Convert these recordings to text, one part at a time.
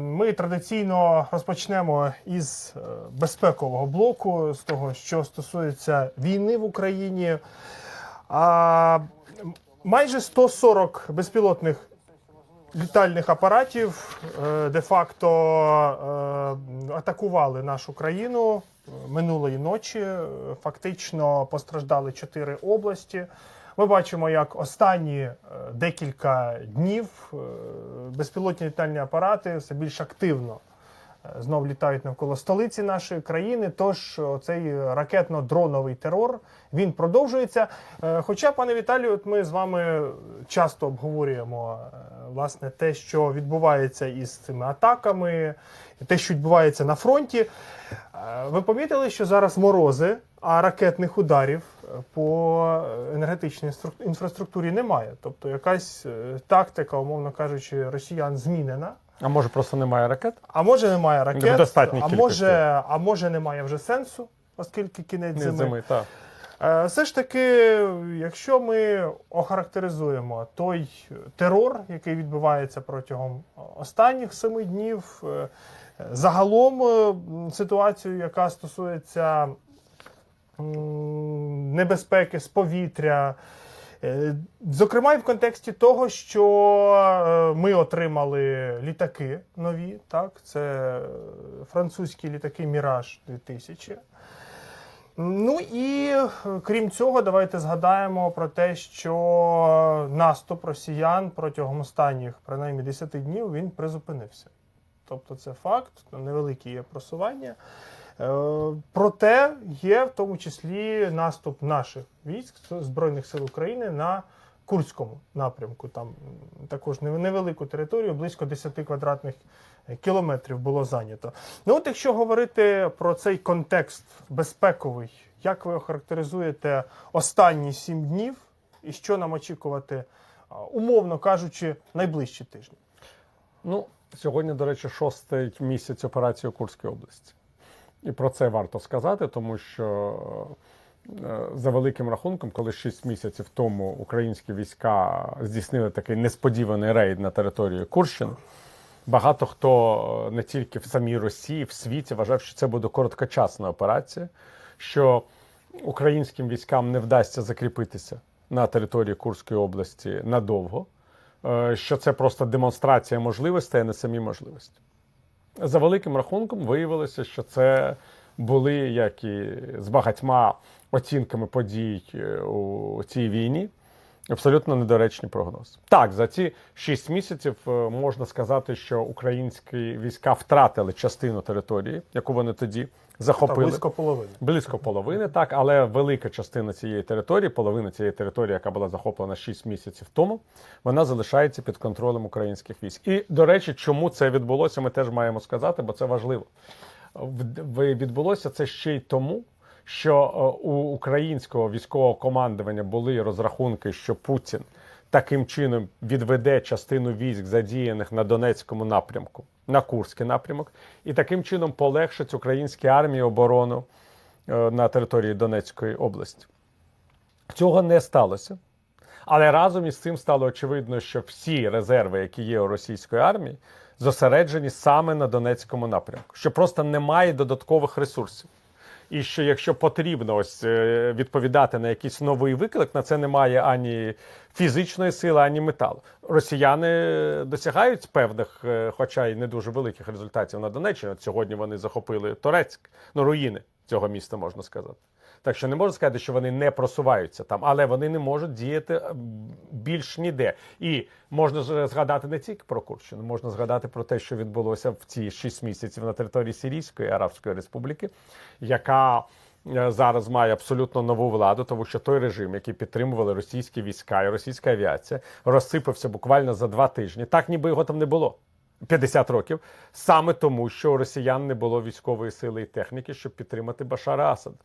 Ми традиційно розпочнемо із е, безпекового блоку, з того, що стосується війни в Україні. А, майже 140 безпілотних літальних апаратів е, де-факто е, атакували нашу країну минулої ночі. Фактично постраждали чотири області. Ми бачимо, як останні е, декілька днів е, безпілотні літальні апарати все більш активно знов літають навколо столиці нашої країни. Тож цей ракетно-дроновий терор він продовжується. Е, Хоча, пане Віталію, от ми з вами часто обговорюємо е, власне те, що відбувається із цими атаками, те, що відбувається на фронті. Е, Ви помітили, що зараз морози, а ракетних ударів по енергетичній інфраструктурі немає. Тобто якась тактика, умовно кажучи, росіян змінена. А може просто немає ракет? А може немає ракет, достатній а може, а може немає вже сенсу, оскільки кінець Не зими. зими, так. Е, Все ж таки, якщо ми охарактеризуємо той терор, який відбувається протягом останніх семи днів, е, загалом е, ситуацію, яка стосується небезпеки з повітря. Е, Зокрема, і в контексті того, що е, ми отримали літаки нові, так, це французькі літаки Міраж 2000. Ну і крім цього, давайте згадаємо про те, що наступ росіян протягом останніх принаймні 10 днів він призупинився. Тобто це факт, невеликі є просування. Е, Проте є в тому числі наступ наших військ Збройних сил України на Курському напрямку. Там також невелику територію, близько 10 квадратних е, кілометрів було зайнято. Ну от якщо говорити про цей контекст безпековий, як ви охарактеризуєте останні сім днів і що нам очікувати, умовно кажучи, найближчі тижні? Ну, сьогодні, до речі, шостий місяць операції у Курській області. І про це варто сказати, тому що е, за великим рахунком, коли 6 місяців тому українські війська здійснили такий несподіваний рейд на територію Курщини, багато хто е, не тільки в самій Росії, в світі вважав, що це буде короткочасна операція, що українським військам не вдасться закріпитися на території Курської області надовго, е, що це просто демонстрація можливостей, а не самі можливості. За великим рахунком виявилося, що це були як і з багатьма оцінками подій е, у цій війні. Абсолютно недоречні прогнози. Так, за ці шість місяців е, можна сказати, що українські війська втратили частину території, яку вони тоді Та, захопили. близько половини. Близько половини, так, але велика частина цієї території, половина цієї території, яка була захоплена 6 місяців тому, вона залишається під контролем українських військ. І, до речі, чому це відбулося, ми теж маємо сказати, бо це важливо. Відбулося це ще й тому, що е, у українського військового командування були розрахунки, що Путін таким чином відведе частину військ, задіяних на Донецькому напрямку, на Курський напрямок, і таким чином полегшить українській армії оборону е, на території Донецької області. Цього не сталося. Але разом із цим стало очевидно, що всі резерви, які є у російської армії, зосереджені саме на Донецькому напрямку, що просто немає додаткових ресурсів. І що якщо потрібно ось е, відповідати на якийсь новий виклик, на це немає ані фізичної сили, ані металу. Росіяни досягають певних, е, хоча й не дуже великих результатів на Донеччині. От сьогодні вони захопили Торецьк, ну руїни цього міста можна сказати. Так що не можна сказати, що вони не просуваються там, але вони не можуть діяти е, більш ніде. І можна згадати не тільки про Курщину, можна згадати про те, що відбулося в ці шість місяців на території Сирійської Арабської Республіки, яка е, зараз має абсолютно нову владу, тому що той режим, який підтримували російські війська і російська авіація, розсипався буквально за два тижні. Так ніби його там не було. 50 років саме тому, що у росіян не було військової сили і техніки, щоб підтримати Башара Асада.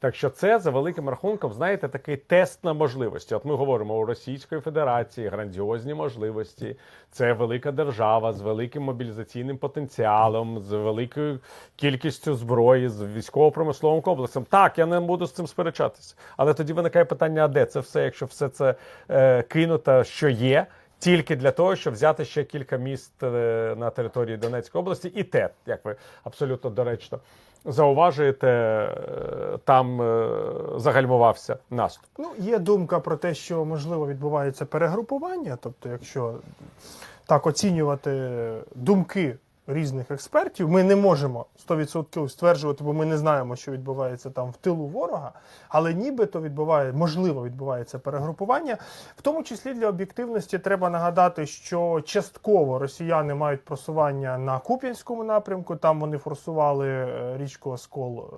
Так що це за великим рахунком, знаєте, такий тест на можливості. От ми говоримо у Російської Федерації грандіозні можливості. Це велика держава з великим мобілізаційним потенціалом, з великою кількістю зброї, з військово-промисловим комплексом. Так, я не буду з цим сперечатися. Але тоді виникає питання: а де це все, якщо все це е, кинуто, що є, тільки для того, щоб взяти ще кілька міст е, на території Донецької області, і те, як ви абсолютно доречно зауважуєте, е, там е, загальмувався наступ. Ну, є думка про те, що можливо відбувається перегрупування. Тобто, якщо так оцінювати думки різних експертів, ми не можемо 100% стверджувати, бо ми не знаємо, що відбувається там в тилу ворога, але нібито відбуває, можливо, відбувається перегрупування. В тому числі для об'єктивності треба нагадати, що частково росіяни мають просування на Куп'янському напрямку. Там вони форсували е, річку Оскол е,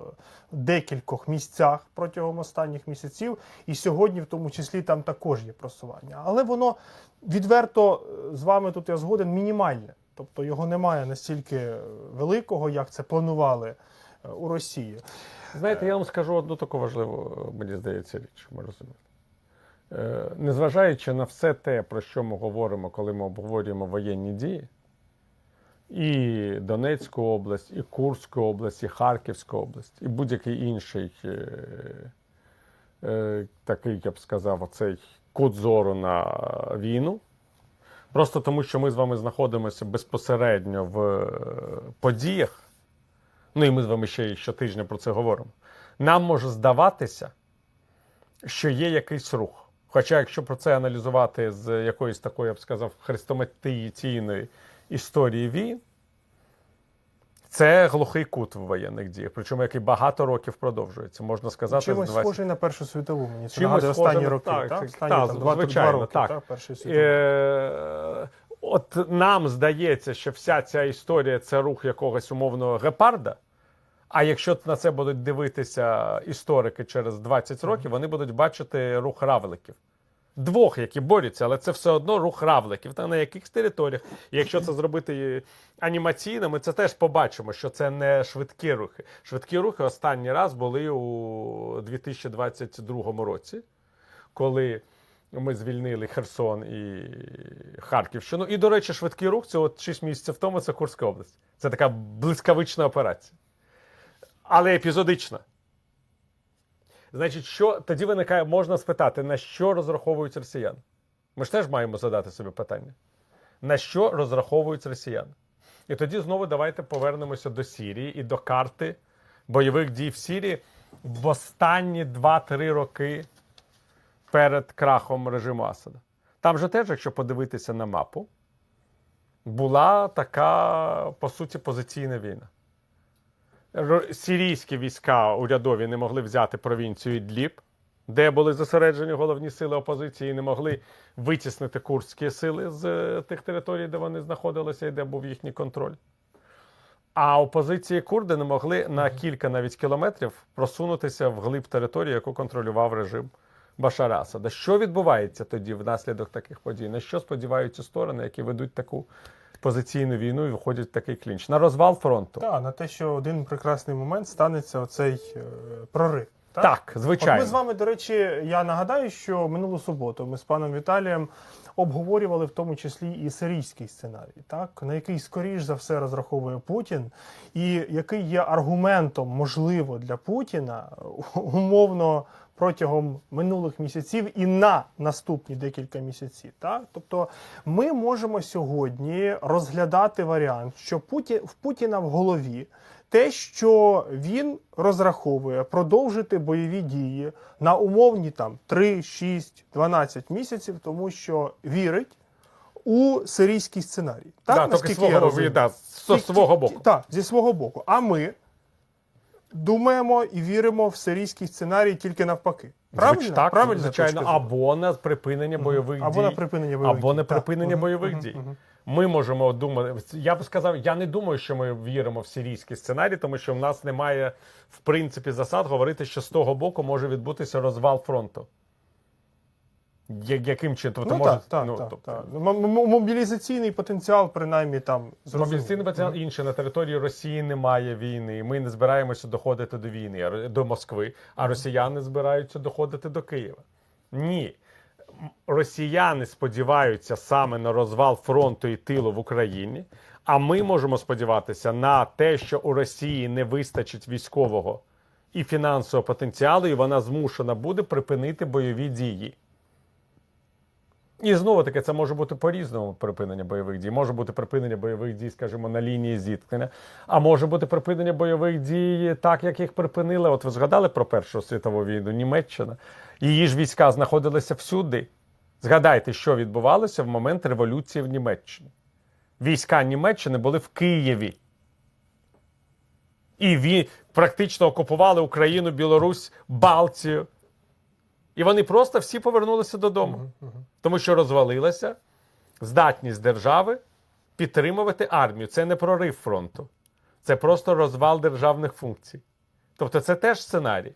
в декількох місцях протягом останніх місяців. І сьогодні, в тому числі, там також є просування. Але воно відверто е, з вами тут я згоден мінімальне. Тобто його немає настільки е, великого, як це планували е, у Росії. Знаєте, я вам скажу одну таку важливу, мені здається, річ, ми розуміємо. Е, Незважаючи на все те, про що ми говоримо, коли ми обговорюємо воєнні дії, і Донецьку область, і Курську область, і Харківську область, і будь-який інший е, е, такий, я б сказав, оцей кут зору на війну. Просто тому, що ми з вами знаходимося безпосередньо в е, подіях, ну і ми з вами ще щотижня про це говоримо. Нам може здаватися, що є якийсь рух. Хоча, якщо про це аналізувати з якоїсь такої, я б сказав, хрестоматійної історії війн, це глухий кут в воєнних діях, причому який багато років продовжується. Можна сказати, Чимось 20... схожий на Першу світову, мені це Чимось останні роки. так, Так, так, Останні так, там, звичайно, роки, так. так, Першої світової. Е, от нам здається, що вся ця історія це рух якогось умовного гепарда. А якщо на це будуть дивитися історики через 20 років, вони будуть бачити рух равликів. Двох, які борються, але це все одно рух равликів. Та на яких територіях. Якщо це зробити анімаційно, ми це теж побачимо, що це не швидкі рухи. Швидкі рухи останній раз були у 2022 році, коли ми звільнили Херсон і Харківщину. І, до речі, швидкий рух це от 6 місяців тому це Курська область. Це така блискавична операція. Але епізодична. Значить, що тоді виникає, можна спитати, на що розраховують росіяни? Ми ж теж маємо задати собі питання. На що розраховують росіяни? І тоді знову давайте повернемося до Сірії і до карти бойових дій в Сірії в останні 2-3 роки перед крахом режиму Асада. Там же теж, якщо подивитися на мапу, була така, по суті, позиційна війна. Сирійські війська урядові не могли взяти провінцію Ідліб, де були зосереджені головні сили опозиції, і не могли витіснити курдські сили з е, тих територій, де вони знаходилися і де був їхній контроль. А опозиції курди не могли на кілька навіть кілометрів просунутися вглиб території, яку контролював режим Башара Асада. Що відбувається тоді внаслідок таких подій? На що сподіваються сторони, які ведуть таку позиційну війну і виходять в такий клінч? На розвал фронту? Так, на те, що один прекрасний момент станеться оцей е, прорив. Так, От звичайно. ми з вами, до речі, я нагадаю, що минулу суботу ми з паном Віталієм обговорювали в тому числі і сирійський сценарій, так на який скоріш за все розраховує Путін, і який є аргументом, можливо, для Путіна умовно протягом минулих місяців і на наступні декілька місяців. Так, тобто ми можемо сьогодні розглядати варіант, що Путі... в Путіна в голові те, що він розраховує продовжити бойові дії на умовні там 3, 6, 12 місяців, тому що вірить у сирійський сценарій. Так, да, тільки наскільки свого, я розумію? да, з Ті- свого боку. Так, зі свого боку. А ми думаємо і віримо в сирійський сценарій тільки навпаки. Правильно? Звич- так, Правильно? звичайно, або на припинення бойових Або дій. на припинення бойових або дій. на припинення так. бойових дій. Ми можемо думати. Я б сказав, я не думаю, що ми віримо в сирійський сценарій, тому що в нас немає в принципі засад говорити, що з того боку може відбутися розвал фронту. Яким чином? Тобто, Ну, може, так, так, ну, так, тобто, так. Мобілізаційний потенціал, принаймні, там зрозуміло. Мобілізаційний потенціал інше на території Росії немає війни. Ми не збираємося доходити до війни до Москви, а росіяни збираються доходити до Києва. Ні. Росіяни сподіваються саме на розвал фронту і тилу в Україні. А ми можемо сподіватися на те, що у Росії не вистачить військового і фінансового потенціалу, і вона змушена буде припинити бойові дії. І знову таки, це може бути по-різному припинення бойових дій. Може бути припинення бойових дій, скажімо, на лінії зіткнення, а може бути припинення бойових дій, так як їх припинили. От ви згадали про Першу світову війну, Німеччина. Її ж війська знаходилися всюди. Згадайте, що відбувалося в момент революції в Німеччині. Війська Німеччини були в Києві. І він практично окупували Україну, Білорусь, Балтію. І вони просто всі повернулися додому. Тому що розвалилася здатність держави підтримувати армію. Це не прорив фронту, це просто розвал державних функцій. Тобто, це теж сценарій,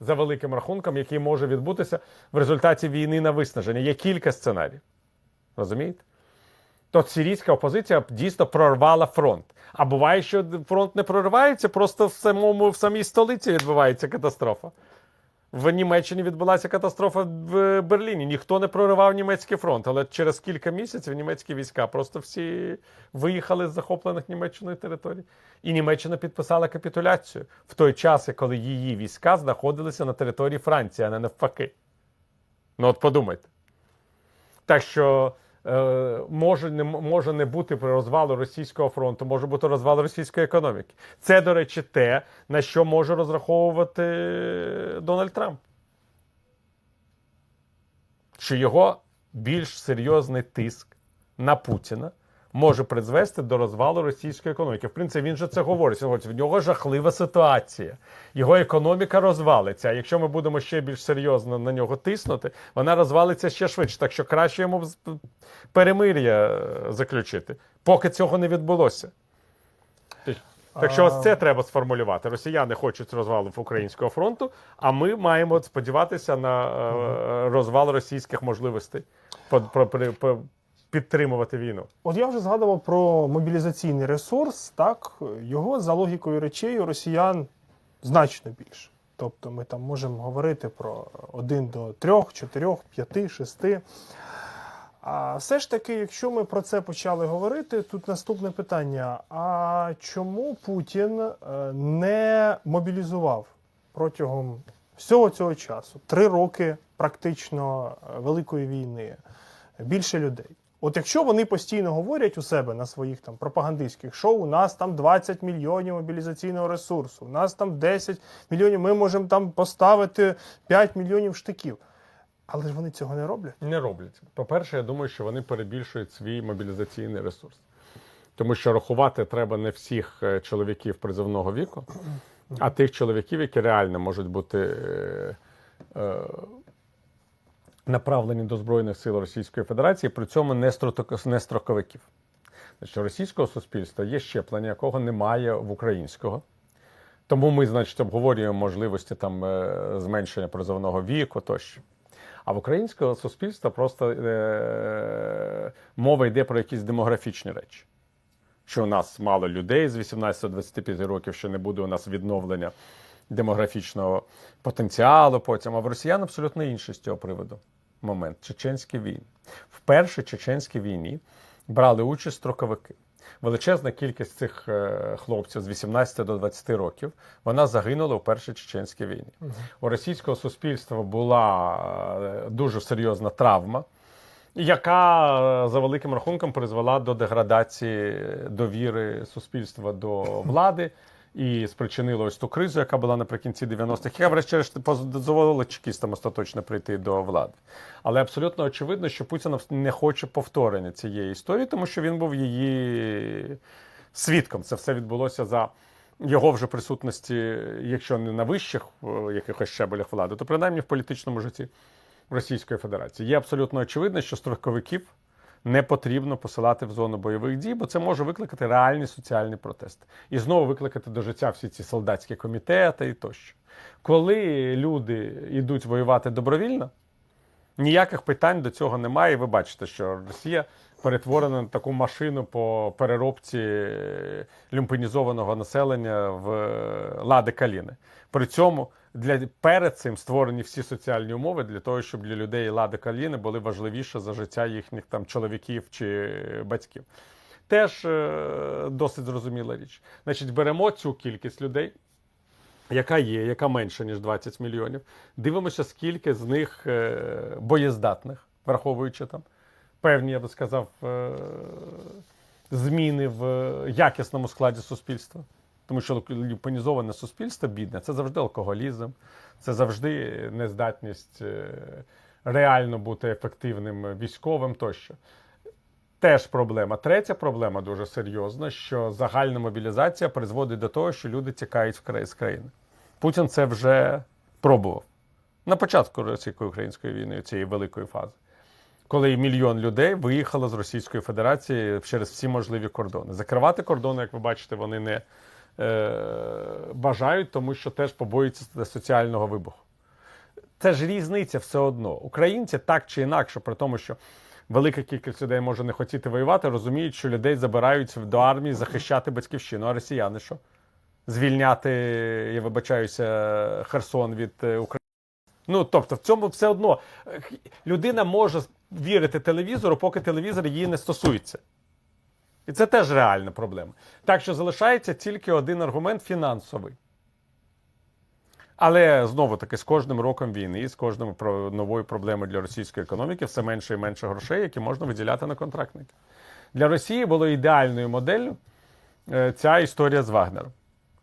за великим рахунком, який може відбутися в результаті війни на виснаження. Є кілька сценаріїв. Розумієте? То сирійська опозиція дійсно прорвала фронт. А буває, що фронт не проривається, просто в самому в самій столиці відбувається катастрофа. В Німеччині відбулася катастрофа в Берліні. Ніхто не проривав німецький фронт, але через кілька місяців німецькі війська просто всі виїхали з захоплених Німеччиною територій. І Німеччина підписала капітуляцію в той час, коли її війська знаходилися на території Франції, а не навпаки. Ну от подумайте. Так що е, може, не, може не бути при розвалу російського фронту, може бути розвал російської економіки. Це, до речі, те, на що може розраховувати Дональд Трамп. Що його більш серйозний тиск на Путіна може призвести до розвалу російської економіки. В принципі, він же це говорить. В нього жахлива ситуація. Його економіка розвалиться. А якщо ми будемо ще більш серйозно на нього тиснути, вона розвалиться ще швидше. Так що краще йому перемир'я е, заключити, поки цього не відбулося. Так що ось це треба сформулювати. Росіяни хочуть розвалу українського фронту, а ми маємо сподіватися на е, розвал російських можливостей підтримувати війну. От я вже згадував про мобілізаційний ресурс. Так, його за логікою речей у росіян значно більше. Тобто ми там можемо говорити про 1 до 3, 4, 5, 6. А все ж таки, якщо ми про це почали говорити, тут наступне питання: а чому Путін е, не мобілізував протягом всього цього часу три роки практично е, великої війни більше людей? От якщо вони постійно говорять у себе на своїх там пропагандистських шоу, у нас там 20 мільйонів мобілізаційного ресурсу, у нас там 10 мільйонів, ми можемо там поставити 5 мільйонів штиків. Але ж вони цього не роблять. Не роблять. По-перше, я думаю, що вони перебільшують свій мобілізаційний ресурс. Тому що рахувати треба не всіх е, чоловіків призовного віку, а тих чоловіків, які реально можуть бути е, е, направлені до Збройних сил Російської Федерації, при цьому не, строковиків. Значить, російського суспільства є щеплення, якого немає в українського. Тому ми, значить, обговорюємо можливості там е, зменшення призовного віку тощо. А в українського суспільства просто е, мова йде про якісь демографічні речі. Що у нас мало людей з 18 до 25 років, що не буде у нас відновлення демографічного потенціалу потім. А в росіян абсолютно інший з цього приводу момент чеченські війни. В першій чеченській війні брали участь строковики. Величезна кількість цих е, хлопців з 18 до 20 років вона загинула у першій чеченській війні. У російського суспільства була е, дуже серйозна травма, яка е, за великим рахунком призвела до деградації довіри суспільства до влади і спричинила ось ту кризу, яка була наприкінці 90-х, яка, врешті-решт, дозволила чекістам остаточно прийти до влади. Але абсолютно очевидно, що Путін не хоче повторення цієї історії, тому що він був її свідком. Це все відбулося за його вже присутності, якщо не на вищих е, якихось щебелях влади, то принаймні в політичному житті Російської Федерації. Є абсолютно очевидно, що строковиків не потрібно посилати в зону бойових дій, бо це може викликати реальний соціальний протест. І знову викликати до життя всі ці солдатські комітети і тощо. Коли люди йдуть воювати добровільно, ніяких питань до цього немає. І ви бачите, що Росія перетворена на таку машину по переробці люмпенізованого населення в лади каліни. При цьому для перед цим створені всі соціальні умови для того, щоб для людей лади каліни були важливіше за життя їхніх там чоловіків чи батьків. Теж е, досить зрозуміла річ. Значить, беремо цю кількість людей, яка є, яка менша, ніж 20 мільйонів. Дивимося, скільки з них е, боєздатних, враховуючи там певні, я би сказав, е, зміни в якісному складі суспільства. Тому що люпонізоване суспільство бідне це завжди алкоголізм, це завжди нездатність е, реально бути ефективним військовим тощо. Теж проблема. Третя проблема дуже серйозна, що загальна мобілізація призводить до того, що люди тікають з країни. Путін це вже пробував на початку російсько-української війни, цієї великої фази, коли мільйон людей виїхало з Російської Федерації через всі можливі кордони. Закривати кордони, як ви бачите, вони не е, бажають, тому що теж побоюються соціального вибуху. Це ж різниця все одно. Українці так чи інакше, при тому, що велика кількість людей може не хотіти воювати, розуміють, що людей забирають до армії захищати батьківщину. А росіяни що? Звільняти, я вибачаюся, Херсон від е, України. Ну, тобто, в цьому все одно е, людина може вірити телевізору, поки телевізор її не стосується. І це теж реальна проблема. Так що залишається тільки один аргумент фінансовий. Але знову таки, з кожним роком війни, з кожним новою проблемою для російської економіки, все менше і менше грошей, які можна виділяти на контрактників. Для Росії було ідеальною моделлю е, ця історія з Вагнером.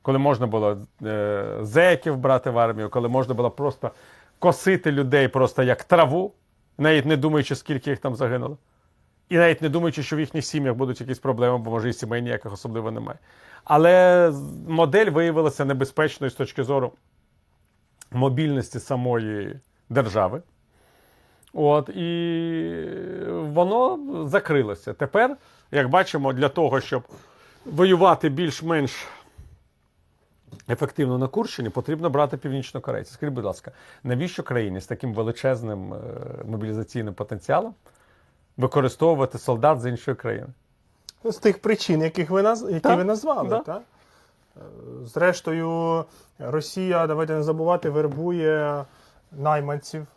Коли можна було е, зеків брати в армію, коли можна було просто косити людей просто як траву, навіть не думаючи, скільки їх там загинуло. І навіть не думаючи, що в їхніх сім'ях будуть якісь проблеми, бо може і сімей ніяких особливо немає. Але модель виявилася небезпечною з точки зору мобільності самої держави. От, і воно закрилося. Тепер, як бачимо, для того, щоб воювати більш-менш ефективно на Курщині, потрібно брати північнокорейців. Скажіть, будь ласка, навіщо країні з таким величезним е, мобілізаційним потенціалом використовувати солдат з іншої країни? З тих причин, яких ви наз... які Так, ви назвали. да. Так? Е, Зрештою, Росія, давайте не забувати, вербує найманців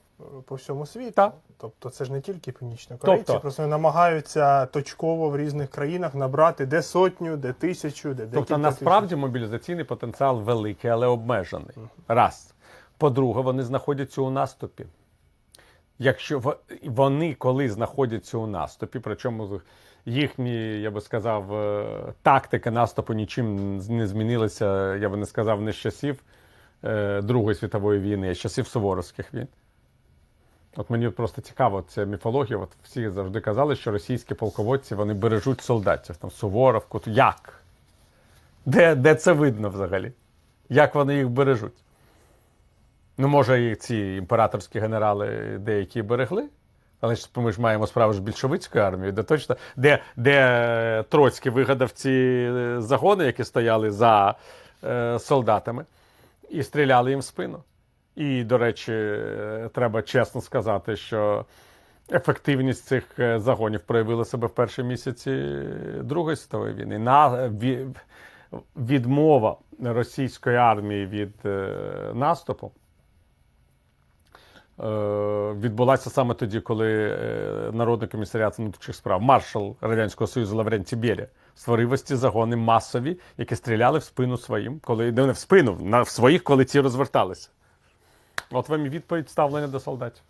по всьому світу. Так. Тобто це ж не тільки північно корейці, Тобто- просто намагаються точково в різних країнах набрати де сотню, де тисячу, де декілька Тобто, насправді мобілізаційний потенціал великий, але обмежений. Раз. По-друге, вони знаходяться у наступі. Якщо вони коли знаходяться у наступі, причому їхні, я би сказав, е, тактика наступу нічим не змінилася, я би не сказав, не з часів е, Другої світової війни, а з часів Суворовських війн. От мені просто цікаво, ця міфологія. От всі завжди казали, що російські полководці вони бережуть солдатів. Там Суворовку. То Як? Де, де це видно взагалі? Як вони їх бережуть? Ну, може, і ці імператорські генерали деякі берегли, але ж ми ж маємо справу з більшовицькою армією, де точно, де, де Троцький вигадав ці е, загони, які стояли за е, солдатами, і стріляли їм в спину. І, до речі, е, треба чесно сказати, що ефективність цих е, загонів проявила себе в перші місяці Другої світової війни. На, відмова російської армії від е, наступу е, відбулася саме тоді, коли е, Народний комісаріат внутрішніх справ, маршал Радянського Союзу Лаврентій Берія створив ось ці загони масові, які стріляли в спину своїм, коли не в спину, на в своїх, коли ці розверталися. От вам і відповідь ставлення до солдатів.